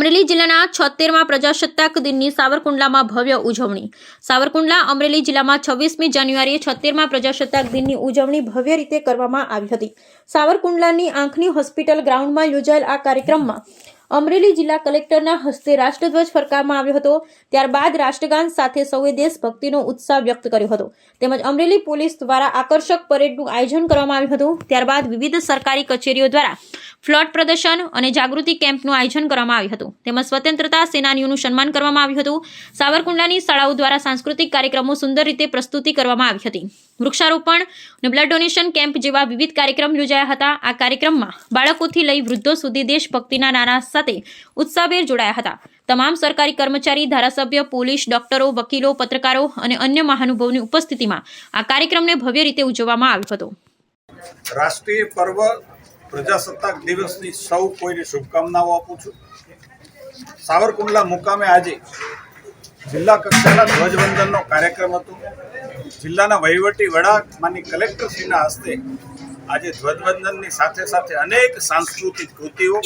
અમરેલી જિલ્લાના છોતેરમાં પ્રજાસત્તાક દિનની સાવરકુંડલામાં ભવ્ય ઉજવણી. સાવરકુંડલા અમરેલી જિલ્લામાં છવ્વીસમી જાન્યુઆરીએ છોતેરમાં પ્રજાસત્તાક દિનની ઉજવણી ભવ્ય રીતે કરવામાં આવી હતી. સાવરકુંડલાની આંખની હોસ્પિટલ ગ્રાઉન્ડમાં યોજાયેલ આ કાર્યક્રમમાં અમરેલી જિલ્લા કલેક્ટરના હસ્તે રાષ્ટ્રધ્વજ ફરકાવવામાં આવ્યો હતો. ત્યારબાદ રાષ્ટ્રગાન સાથે સૌએ દેશભક્તિનો ઉત્સાહ વ્યક્ત કર્યો હતો. તેમજ અમરેલી પોલીસ દ્વારા આકર્ષક પરેડનું આયોજન કરવામાં આવ્યું હતું. ત્યારબાદ વિવિધ સરકારી કચેરીઓ દ્વારા ફ્લોટ પ્રદર્શન અને જાગૃતિ કેમ્પનું આયોજન કરવામાં આવ્યું હતું. તેમજ સ્વતંત્રતા સેનાનીઓનું સન્માન કરવામાં આવ્યું હતું. સાવરકુંડલાની શાળાઓ દ્વારા સાંસ્કૃતિક કાર્યક્રમો સુંદર રીતે પ્રસ્તુતિ કરવામાં આવી હતી. વૃક્ષારોપણ અને બ્લડ ડોનેશન કેમ્પ જેવા વિવિધ કાર્યક્રમ યોજાયા હતા. આ કાર્યક્રમમાં બાળકોથી લઈ વૃદ્ધો સુધી દેશભક્તિના નારા સાથે ઉત્સાહભેર જોડાયા હતા. તમામ સરકારી કર્મચારી, ધારાસભ્ય, પોલીસ, ડોક્ટરો, વકીલો, પત્રકારો અને અન્ય મહાનુભાવોની ઉપસ્થિતિમાં આ કાર્યક્રમને ભવ્ય રીતે ઉજવવામાં આવ્યો હતો. રાષ્ટ્રીય પર્વ પ્રજાસત્તાક દિવસની સૌ કોઈને શુભકામનાઓ આપું છું. સાવરકુંડલા મુકામે આજે જિલ્લા કક્ષાના ધ્વજવંદનનો કાર્યક્રમ હતો. જિલ્લાના વહીવટી વડા માની કલેક્ટરશ્રીના હસ્તે આજે ધ્વજવંદનની સાથે સાથે અનેક સાંસ્કૃતિક કૃતિઓ,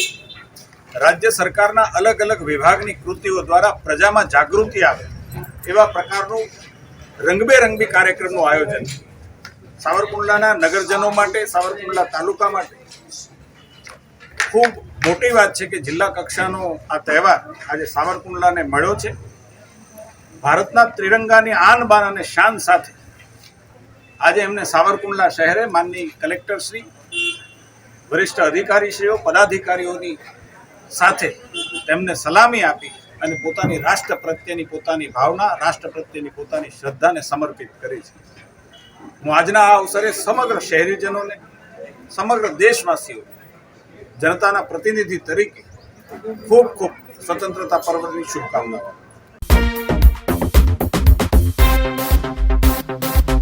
રાજ્ય સરકારના અલગ અલગ વિભાગની કૃતિઓ દ્વારા પ્રજામાં જાગૃતિ આવે એવા પ્રકારનું રંગબેરંગી કાર્યક્રમનું આયોજન સાવરકુંડલાના નગરજનો માટે, સાવરકુંડલા તાલુકા માટે ખૂબ મોટી વાત છે કે જિલ્લા કક્ષાનો આ તહેવાર આજે સાવરકુંડલાને મળ્યો છે. ભારતના ત્રિરંગાની આન બાન અને શાન સાથે આજે એમને સાવરકુંડલા શહેરે માનની કલેક્ટરશ્રી, વરિષ્ઠ અધિકારીશ્રીઓ, પદાધિકારીઓની સાથે તેમને સલામી આપી અને પોતાની રાષ્ટ્ર પ્રત્યેની પોતાની ભાવના, રાષ્ટ્ર પ્રત્યેની પોતાની શ્રદ્ધાને સમર્પિત કરી છે. હું આજના આ અવસરે સમગ્ર શહેરીજનોને, સમગ્ર દેશવાસીઓ જનતાના પ્રતિનિધિ તરીકે ખૂબ ખૂબ સ્વતંત્રતા પર્વની શુભકામનાઓ